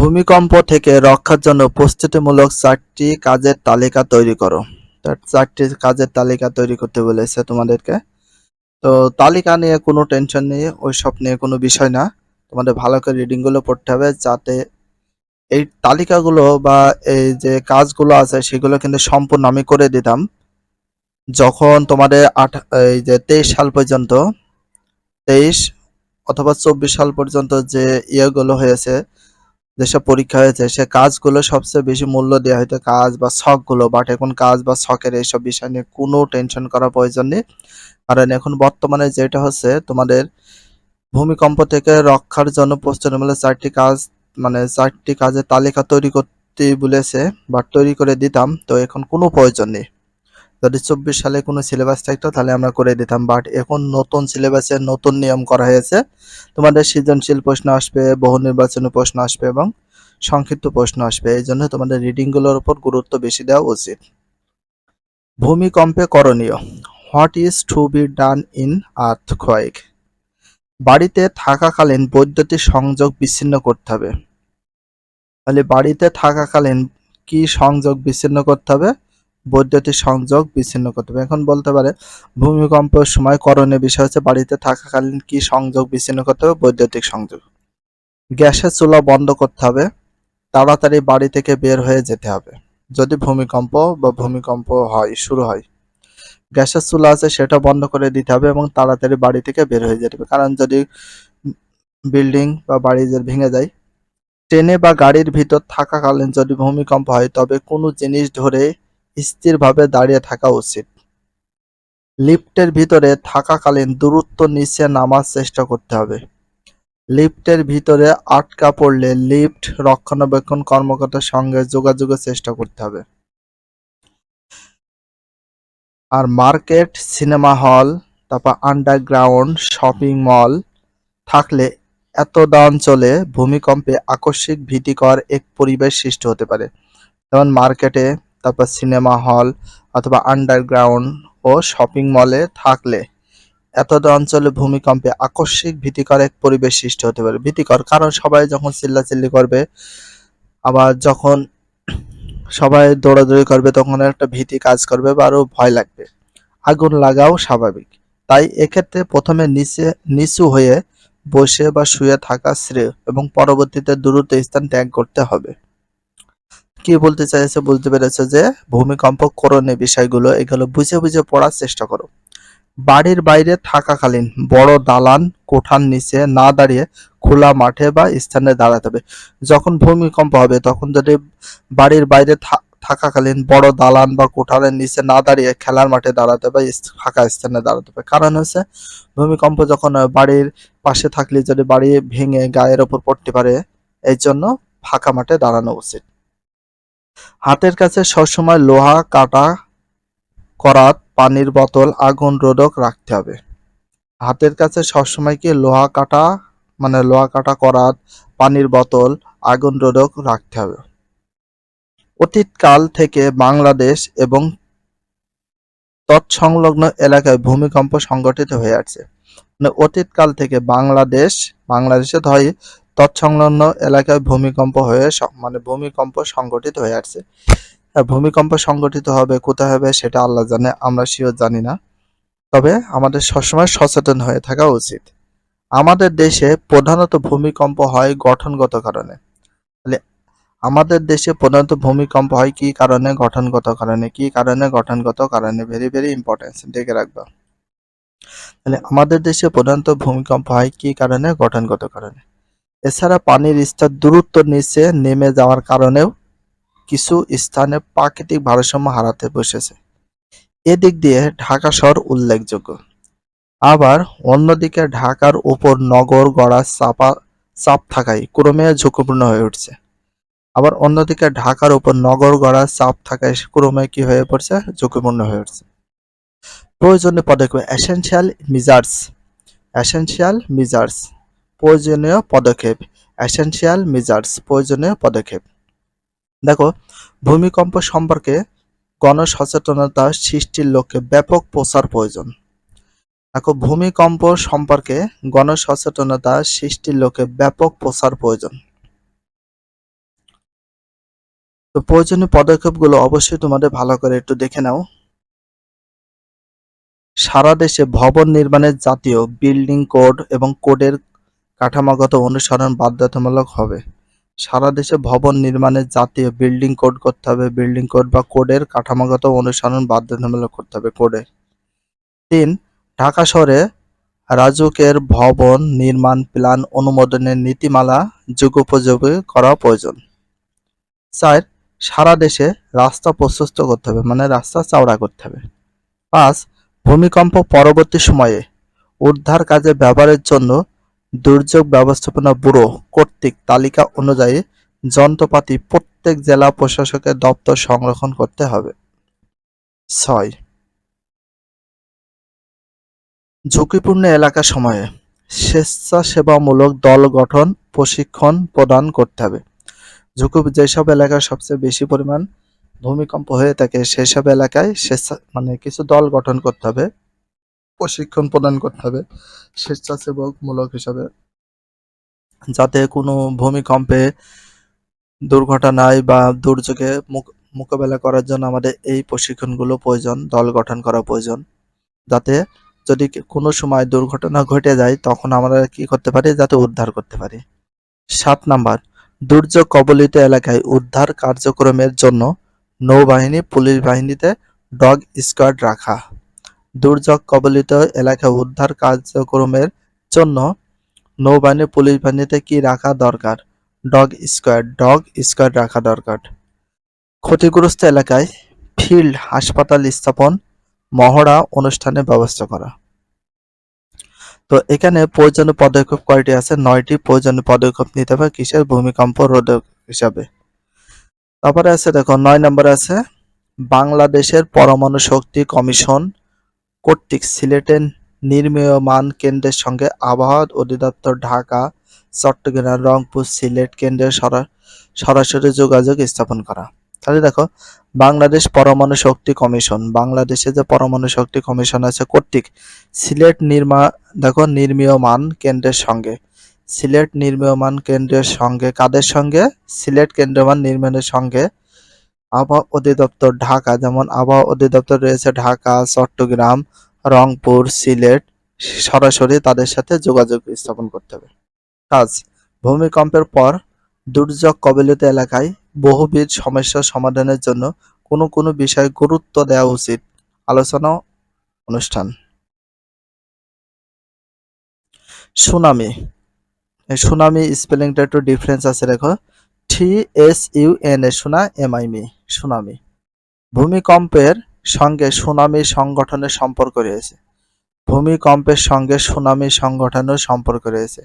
ভূমিকম্প থেকে রক্ষার জন্য প্রস্তুতিমূলক চারটি কাজের তালিকা তৈরি করো। চারটি কাজের তালিকা তৈরি করতে বলেছে তোমাদেরকে। তো তালিকা নিয়ে কোনো টেনশন নেই, ওইসব নিয়ে কোনো বিষয় না। তোমাদের ভালো করে রিডিংগুলো পড়তে হবে যাতে এই তালিকাগুলো বা এই যে কাজগুলো আছে সেগুলো কিন্তু সম্পূর্ণ আমি করে দিতাম। যখন তোমাদের আট এই যে তেইশ সাল পর্যন্ত, তেইশ অথবা চব্বিশ সাল পর্যন্ত যে ইয়েগুলো হয়েছে যেসব পরীক্ষা হয়েছে, সে কাজগুলো সবচেয়ে বেশি মূল্য দেওয়া হয়তো কাজ বা শখগুলো বাট এখন কাজ বা ছকের এইসব বিষয় নিয়ে কোনো টেনশন করা প্রয়োজন নেই। কারণ এখন বর্তমানে যেটা হচ্ছে, তোমাদের ভূমিকম্প থেকে রক্ষার জন্য প্রস্তুতিমূলক চারটি কাজ মানে চারটি কাজের তালিকা তৈরি করতে বলেছে, বা তৈরি করে দিতাম, তো এখন কোনো প্রয়োজন নেই। যদি চব্বিশ সালে কোনো সিলেবাস থাকতো, তাহলে আমরা করে দিতাম। বাট এখন নতুন সিলেবাসে নতুন নিয়ম করা হয়েছে। তোমাদের সৃজনশীল প্রশ্ন আসবে, বহু নির্বাচনী প্রশ্ন আসবে এবং সংক্ষিপ্ত প্রশ্ন আসবে। এই জন্য তোমাদের রিডিংগুলোর উপর গুরুত্ব বেশি দেওয়া উচিত। ভূমিকম্পে করণীয়। What is to be done in earthquake বাড়িতে থাকাকালীন বৈদ্যুতিক সংযোগ বিচ্ছিন্ন করতে হবে। তাহলে বাড়িতে থাকাকালীন কি সংযোগ বিচ্ছিন্ন করতে হবে? বৈদ্যুতিক সংযোগ বিচ্ছিন্ন করতে হবে। এখন বলতে পারে, ভূমিকম্পের সময় করণীয় বিষয় হচ্ছে বাড়িতে থাকাকালীন কি সংযোগ বিচ্ছিন্ন করতে হবে? বৈদ্যুতিক সংযোগ। গ্যাসের চুলা বন্ধ করতে হবে, তাড়াতাড়ি বাড়ি থেকে বের হয়ে যেতে হবে। যদি ভূমিকম্প বা ভূমিকম্প হয়, শুরু হয়, গ্যাসের চুলা আছে সেটা বন্ধ করে দিতে হবে এবং তাড়াতাড়ি বাড়ি থেকে বের হয়ে যেতে হবে। কারণ যদি বিল্ডিং বা বাড়ি ভেঙে যায়, ট্রেনে বা গাড়ির ভিতর থাকাকালীন যদি ভূমিকম্প হয়, তবে কোনো জিনিস ধরে স্থিরভাবে দাঁড়িয়ে থাকা উচিত। লিফটের ভিতরে থাকাকালীন দূরত্ব নিচে নামার চেষ্টা করতে হবে। লিফটের ভিতরে আটকা পড়লে লিফট রক্ষণাবেক্ষণ কর্মকর্তার সঙ্গে যোগাযোগের চেষ্টা করতে হবে। আর মার্কেট, সিনেমা হল, তারপর আন্ডারগ্রাউন্ড, শপিং মল থাকলে এতদ অঞ্চলে ভূমিকম্পে আকস্মিক ভীতিকর এক পরিবেশ সৃষ্টি হতে পারে। যেমন মার্কেটে তারপর সিনেমা হল অথবা আন্ডারগ্রাউন্ড ও শপিং মলে থাকলে এতদ অঞ্চলে ভূমিকম্পে আকস্মিক ভীতিকর এক পরিবেশ সৃষ্টি হতে পারে। ভীতিকর, কারণ সবাই যখন চিল্লাচিল্লি করবে, আবার যখন সবাই দৌড়াদৌড়ি করবে, তখন একটা ভীতি কাজ করবে বা আরও ভয় লাগবে। আগুন লাগাও স্বাভাবিক। তাই এক্ষেত্রে প্রথমে নিচে, নিচু হয়ে বসে বা শুয়ে থাকা শ্রেয় এবং পরবর্তীতে দূরত্ব স্থান ত্যাগ করতে হবে। কি বলতে চাইছে বলতে পেরেছে যে, ভূমিকম্প করণীয় বিষয়গুলো এগুলো বুঝে বুঝে পড়ার চেষ্টা করো। বাড়ির বাইরে থাকাকালীন বড় দালান কোঠার নিচে না দাঁড়িয়ে খোলা মাঠে বা স্থানে দাঁড়াতে হবে। যখন ভূমিকম্প হবে, তখন যদি বাড়ির বাইরে থাকাকালীন বড় দালান বা কোঠারের নিচে না দাঁড়িয়ে খেলার মাঠে দাঁড়াতে হবে ফাঁকা স্থানে দাঁড়াতে হবে। কারণ হচ্ছে, ভূমিকম্প যখন বাড়ির পাশে থাকলে যদি বাড়ি ভেঙে গায়ের ওপর পড়তে পারে এই জন্য ফাঁকা মাঠে দাঁড়ানো উচিত। হাতের কাছে সবসময় লোহা কাটা করাত পানির বোতল আগুন রোধক রাখতে হবে। হাতের কাছে সবসময় কি লোহা কাটা মানে লোহা কাটা করাত পানির বোতল আগুন রোধক রাখতে হবে। অতীতকাল থেকে বাংলাদেশ এবং তৎসংলগ্ন এলাকায় ভূমিকম্প সংগঠিত হয়ে আছে মানে অতীতকাল থেকে বাংলাদেশ, বাংলাদেশে হয় তৎসংলগ্ন এলাকায় ভূমিকম্প হয়ে মানে ভূমিকম্প সংগঠিত হয়ে আসছে। ভূমিকম্প সংগঠিত হবে কোথায় হবে সেটা আল্লাহ জানে, আমরা শিওর জানি না। তবে আমাদের সবসময় সচেতন হয়ে থাকা উচিত। আমাদের দেশে প্রধানত ভূমিকম্প হয় গঠনগত কারণে। তাহলে আমাদের দেশে প্রধানত ভূমিকম্প হয় কি কারণে গঠনগত কারণে, কি কারণে গঠনগত কারণে? ভেরি ভেরি ইম্পর্টেন্স দেখে রাখবা। তাহলে আমাদের দেশে প্রধানত ভূমিকম্প হয় কি কারণে? গঠনগত কারণে। এছাড়া পানির স্তর দূরত্ব নিচে নেমে যাওয়ার কারণেও কিছু স্থানে প্রাকৃতিক ভারসাম্য হারাতে বসেছে। এদিক দিয়ে ঢাকা শহর উল্লেখযোগ্য। আবার অন্যদিকে ঢাকার উপর নগর গড়া চাপা, চাপ থাকায় ক্রমে ঝুঁকিপূর্ণ হয়ে উঠছে। আবার অন্যদিকে ঢাকার উপর নগর গড়া চাপ থাকায় ক্রমে কি হয়ে পড়ছে? ঝুঁকিপূর্ণ হয়ে উঠছে। প্রয়োজনীয় পদক্ষেপ এসেনশিয়াল মিজার্স এসেনশিয়াল মিজার্স প্রয়োজনীয় পদক্ষেপ এসেনশিয়াল মিজার্স প্রয়োজনীয় পদক্ষেপ। দেখো, ভূমিকম্প সম্পর্কে গণসচেতনতা সৃষ্টির লক্ষ্যে ব্যাপক প্রচার প্রয়োজন। দেখো, ভূমিকম্প সম্পর্কে গণসচেতনতা সৃষ্টির লক্ষ্যে ব্যাপক প্রচার প্রয়োজন। তো প্রয়োজনীয় পদক্ষেপগুলো অবশ্যই তোমাদের ভালো করে একটু দেখে নাও। সারা দেশে ভবন নির্মাণের জাতীয় বিল্ডিং কোড এবং কোডের কাঠামোগত অনুসরণ বাধ্যতামূলক হবে। সারা দেশে ভবন নির্মাণের জাতীয় বিল্ডিং কোড করতে হবে। বিল্ডিং কোড বা কোডের কাঠামোগত অনুসরণ বাধ্যতামূলক করতে হবে কোডে। তিন, ঢাকা শহরে রাজুকের ভবন নির্মাণ প্ল্যান অনুমোদনের নীতিমালা যুগোপযোগী করা প্রয়োজন। চার, সারা দেশে রাস্তা প্রশস্ত করতে হবে মানে রাস্তা চওড়া করতে হবে। পাঁচ, ভূমিকম্প পরবর্তী সময়ে উদ্ধার কাজে ব্যবহারের জন্য দুর্যোগ ব্যবস্থাপনা ব্যুরো কর্তৃক তালিকা অনুযায়ী যন্ত্রপাতি প্রত্যেক জেলা প্রশাসকের দপ্তর সংরক্ষণ করতে হবে। ছয়। ঝুঁকিপূর্ণ এলাকা সময়ে স্বেচ্ছাসেবামূলক দল গঠন, প্রশিক্ষণ প্রদান করতে হবে। ঝুঁকি যেসব এলাকায় সবচেয়ে বেশি পরিমাণ ভূমিকম্প হয়ে থাকে, সেসব এলাকায় স্বেচ্ছা মানে কিছু দল গঠন করতে হবে। প্রশিক্ষণ প্রদান করতে হবে স্বেচ্ছাসেবকমূলক হিসাবে। যাতে কোনো ভূমিকম্পে দুর্ঘটনায় বা দুর্যোগে মোকাবেলা করার জন্য আমাদের এই প্রশিক্ষণগুলো প্রয়োজন, দল গঠন করা প্রয়োজন। যাতে যদি কোনো সময় দুর্ঘটনা ঘটে যায়, তখন আমরা কি করতে পারি? যাতে উদ্ধার করতে পারি। সাত নাম্বার, দুর্যোগ কবলিত এলাকায় উদ্ধার কার্যক্রমের জন্য নৌবাহিনী, পুলিশ বাহিনীতে ডগ স্কোয়াড রাখা। দুর্যোগ কবলিত এলাকা উদ্ধার কার্যক্রমের জন্য নৌবাহিনী, পুলিশ বাহিনীতে কি রাখা দরকার? ডগ স্কোয়াড ডগ স্কোয়াড রাখা দরকার। ক্ষতিগ্রস্ত এলাকায় ফিল্ড হাসপাতাল স্থাপন, মহড়া অনুষ্ঠানের ব্যবস্থা করা। তো এখানে প্রয়োজনীয় পদক্ষেপ কয়টি আছে? নয়টি প্রয়োজনীয় পদক্ষেপ নিতে হবে কিসের ভূমিকম্প রোধক হিসাবে। তারপরে আছে দেখো, নয় নম্বরে আছে বাংলাদেশের পরমাণু শক্তি কমিশন কর্তৃক সিলেটের নির্মীয়মান কেন্দ্রের সঙ্গে আবহাওয়া অধিদপ্তর ঢাকা, চট্টগ্রাম, রংপুর সিলেট কেন্দ্রের সরা- সরাসরি যোগাযোগ স্থাপন করা। তাহলে দেখো, বাংলাদেশ পরমাণু শক্তি কমিশন, বাংলাদেশে যে পরমাণু শক্তি কমিশন আছে কর্তৃক সিলেট নির্মা দেখো, নির্মীয়মান কেন্দ্রের সঙ্গে। সিলেট নির্মীয়মান কেন্দ্রের সঙ্গে কাদের সঙ্গে? সিলেট কেন্দ্রমান নির্মাণের সঙ্গে আবহাওয়া অধিদপ্তর ঢাকা, যেমন আবহাওয়া অধিদপ্তর রয়েছে ঢাকা, চট্টগ্রাম, রংপুর, সিলেট, সরাসরি তাদের সাথে যোগাযোগ স্থাপন করতে হবে। কাজ, ভূমিকম্পের পর দুর্যোগ কবলিত এলাকায় বহুবিধ সমস্যা সমাধানের জন্য কোনো কোনো বিষয়ে গুরুত্ব দেওয়া উচিত, আলোচনা অনুষ্ঠান। সুনামি সুনামি স্পেলিংটা একটু ডিফারেন্স আছে, দেখো। T S U N A সুনা এম আই মি সুনামি। ভূমিকম্পের সঙ্গে সুনামি সংগঠনের সম্পর্ক রয়েছে। ভূমিকম্পের সঙ্গে সুনামি সংগঠনের সম্পর্ক রয়েছে।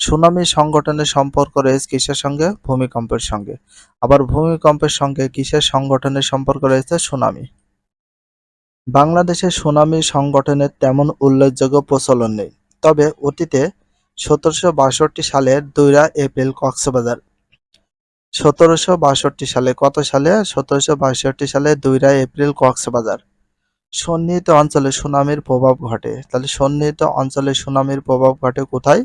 সুনামি সংগঠনের সম্পর্ক রয়েছে কিসের সঙ্গে? ভূমিকম্পের সঙ্গে। আবার ভূমিকম্পের সঙ্গে কিসের সংগঠনের সম্পর্ক রয়েছে? সুনামি। বাংলাদেশে সুনামি সংগঠনের তেমন উল্লেখযোগ্য প্রচলন নেই। তবে অতীতে সতেরোশো বাষট্টি সালের দুইরা এপ্রিল কক্সবাজার সতেরোশো বাষট্টি সালে, কত সালে? সতেরোশো বাষট্টি সালে দুইরা এপ্রিল কক্সবাজার। সন্নিহিত অঞ্চলে সুনামির প্রভাব ঘটে। তাহলে সন্নিহিত অঞ্চলে সুনামির প্রভাব ঘটে কোথায়?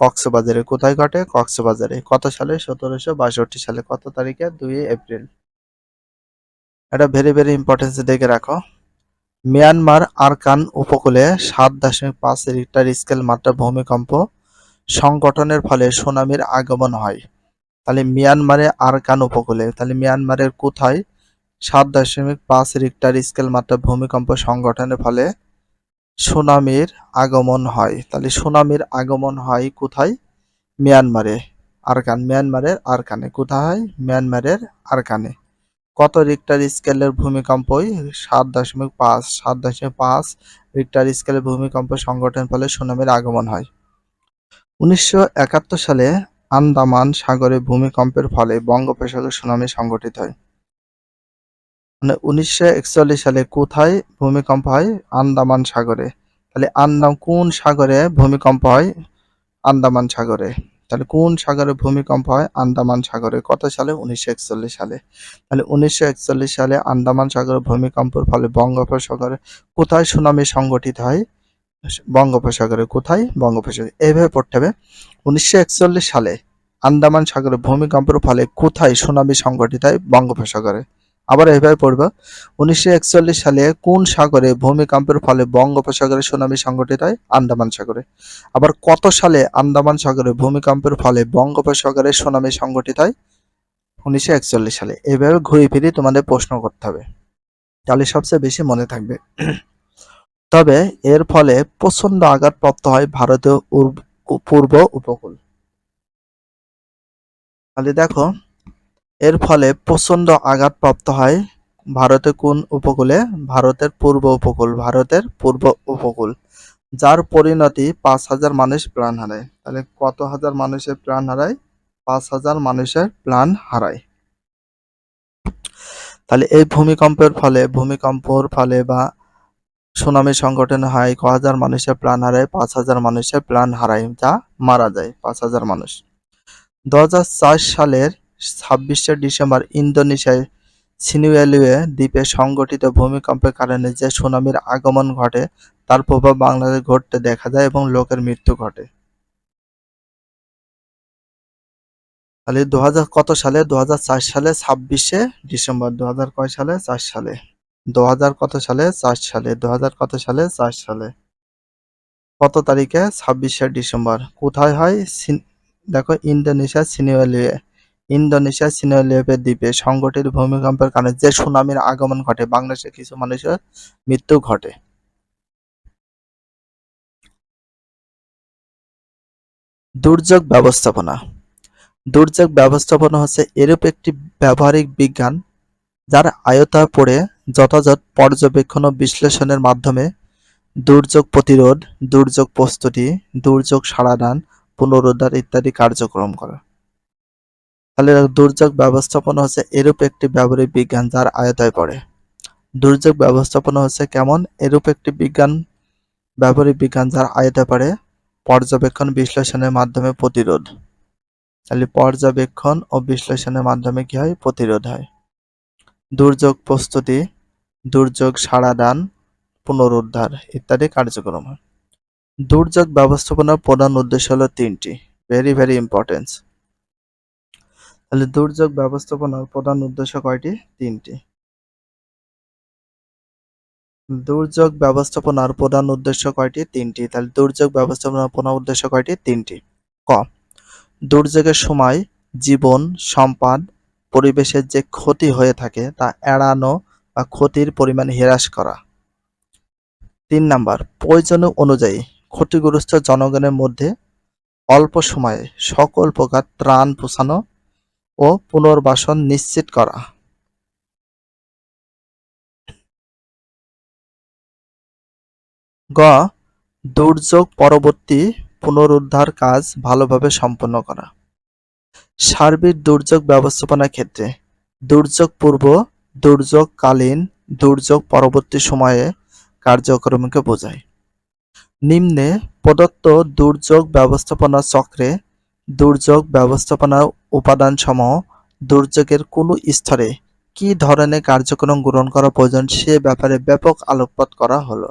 কক্সবাজারে। কোথায় ঘটে? কক্সবাজারে। কত সালে? সতেরোশো বাষট্টি সালে। কত তারিখে? দুই এপ্রিল। এটা ভেরি ভেরি ইম্পর্টেন্স দেখে রাখো। মিয়ানমার আরকান উপকূলে সাত দশমিক পাঁচ রিক্টার স্কেল মাত্রা ভূমিকম্প সংগঠনের ফলে সুনামির আগমন হয়। তাহলে মিয়ানমারে আরকান উপকূলে? তাহলে মিয়ানমারের কোথায় সাত দশমিক পাঁচ রিক্টার স্কেল মাত্রা ভূমিকম্প সংগঠনের ফলে সুনামির আগমন হয়? তাহলে সুনামির আগমন হয় কোথায়? মিয়ানমারে। আরকান মিয়ানমারের আরকানে কোথায়? মিয়ানমারের আরকানে কত রিক্টার স্কেলের ভূমিকম্পই সাত দশমিক পাঁচ, সাত দশমিক পাঁচ রিক্টার স্কেলের ভূমিকম্প সংগঠনের ফলে সুনামির আগমন হয়? উনিশশো একাত্তর সালে আন্দামান সাগরে ভূমিকম্পের ফলে বঙ্গোপসাগরে সুনামি সংঘটিত হয়। মানে উনিশশো একচল্লিশ সালে কোথায় ভূমিকম্প হয়? আন্দামান সাগরে। তাহলে আন্দাম কোন সাগরে ভূমিকম্প হয়? আন্দামান সাগরে। তাহলে কোন সাগরে ভূমিকম্প হয়? আন্দামান সাগরে। কত সালে? উনিশশো একচল্লিশ সালে। তাহলে উনিশশো একচল্লিশ সালে আন্দামান সাগরে ভূমিকম্পের ফলে বঙ্গোপসাগরে কোথায় সুনামি সংগঠিত হয়? বঙ্গোপসাগরে। কোথায়? বঙ্গোপসাগরে। এইভাবে পড়তে হবে। উনিশশো একচল্লিশ সালে আন্দামান সাগরে ভূমিকম্পের ফলে কোথায় সুনামি সংঘটিত হয় বঙ্গোপসাগরে? আবার এভাবে পড়বা। উনিশশো একচল্লিশ সালে কোন সাগরে ভূমিকম্পের ফলে বঙ্গোপসাগরে সুনামি সংঘটিত হয় আন্দামান সাগরে। আবার কত সালে আন্দামান সাগরে ভূমিকম্পের ফলে বঙ্গোপসাগরে সুনামি সংঘটিত হয় উনিশশো একচল্লিশ সালে। এভাবে ঘুরে ফিরে তোমাদের প্রশ্ন করতে হবে। তাহলে সবচেয়ে বেশি মনে থাকবে। তবে এর ফলে প্রচণ্ড আঘাতপ্রাপ্ত হয় ভারতীয় পূর্ব উপকূল। তাহলে দেখো, এর ফলে প্রচণ্ড আঘাতপ্রাপ্ত হয় ভারতের কোন উপকূলে? ভারতের পূর্ব উপকূল, ভারতের পূর্ব উপকূল, যার পরিণতি পাঁচ হাজার মানুষ প্রাণ হারায়। তাহলে কত হাজার মানুষের প্রাণ হারায়? পাঁচ হাজার মানুষের প্রাণ হারায়। তাহলে এই ভূমিকম্পের ফলে, ভূমিকম্পর ফলে বা সুনামি সংগঠন হয় ক হাজার মানুষের প্রাণ হারায়, পাঁচ হাজার মানুষের প্রাণ হারায়, যা মারা যায়, পাঁচ হাজার মানুষ। দু হাজার চার সালের ছাব্বিশে ডিসেম্বর ইন্দোনেশিয়ায় সিনিউয়েলিয়ে দ্বীপে সংগঠিত ভূমিকম্পের কারণে যে সুনামির আগমন ঘটে, তার প্রভাব বাংলাদেশে ঘটতে দেখা যায় এবং লোকের মৃত্যু ঘটে। তাহলে দু কত সালে? দু হাজার চার সালে, ছাব্বিশে ডিসেম্বর দু হাজার কয় সালে? চার সালে। দু হাজার কত সালে? চার সালে। দু হাজার কত সালে? চার সালে। কত তারিখে? ছাব্বিশে ডিসেম্বর। কোথায় হয়? দেখো ইন্দোনেশিয়া সিনিওলিয়ে ইন্দোনেশিয়া সিনিওলিয়ে দ্বীপে সংগঠিত ভূমিকম্পের কারণে যে সুনামির আগমন ঘটে, বাংলাদেশে কিছু মানুষের মৃত্যু ঘটে। দুর্যোগ ব্যবস্থাপনা। দুর্যোগ ব্যবস্থাপনা হচ্ছে এরূপ একটি ব্যবহারিক বিজ্ঞান, যার আয়তায় পড়ে যথাযথ পর্যবেক্ষণ ও বিশ্লেষণের মাধ্যমে দুর্যোগ প্রতিরোধ, দুর্যোগ প্রস্তুতি, দুর্যোগ সারাদান পুনরুদ্ধার ইত্যাদি কার্যক্রম করা। তাহলে দুর্যোগ ব্যবস্থাপনা হচ্ছে এরূপ একটি ব্যবহারিক বিজ্ঞান যার আয়তায় পড়ে। দুর্যোগ ব্যবস্থাপনা হচ্ছে কেমন? এরূপ একটি বিজ্ঞান, ব্যবহারিক বিজ্ঞান যার আয়তায় পড়ে পর্যবেক্ষণ বিশ্লেষণের মাধ্যমে প্রতিরোধ। তাহলে পর্যবেক্ষণ ও বিশ্লেষণের মাধ্যমে কি হয়? প্রতিরোধ হয়। দুর্যোগ প্রস্তুতি, দুর্যোগ সাড়াদান পুনরুদ্ধার ইত্যাদি কার্যক্রম দুর্যোগ ব্যবস্থাপনার প্রধান উদ্দেশ্য হলো তিনটি ভেরি ভেরি ইম্পর্টেন্স তাহলে দুর্যোগ ব্যবস্থাপনার প্রধান উদ্দেশ্য কয়টি? তিনটি। দুর্যোগ ব্যবস্থাপনার প্রধান উদ্দেশ্য কয়টি? তিনটি। তাহলে দুর্যোগ ব্যবস্থাপনার প্রধান উদ্দেশ্য কয়টি? তিনটি। ক, দুর্যোগের সময় জীবন, সম্পদ পরিবেশের যে ক্ষতি হয়ে থাকে তা এড়ানো বা ক্ষতির পরিমাণ হ্রাস করা। তিন নাম্বার প্রয়োজন অনুযায়ী ক্ষতিগ্রস্ত জনগণের মধ্যে অল্প সময়ে সকল প্রকার ত্রাণ পৌঁছানো ও পুনর্বাসন নিশ্চিত করা। গ, দুর্যোগ পরবর্তী পুনরুদ্ধার কাজ ভালোভাবে সম্পন্ন করা। সার্বিক দুর্যোগ ব্যবস্থাপনার ক্ষেত্রে। দুর্যোগ পূর্ব, দুর্যোগকালীন, দুর্যোগ পরবর্তী সময়ে কার্যক্রমকে বোঝায়। নিম্নে, প্রদত্ত দুর্যোগ ব্যবস্থাপনা চক্রে দুর্যোগ ব্যবস্থাপনা উপাদানসমূহ দুর্যোগের কোনো স্তরে কি ধরনের কার্যক্রম গ্রহণ করা প্রয়োজন সে ব্যাপারে ব্যাপক আলোকপাত করা হলো।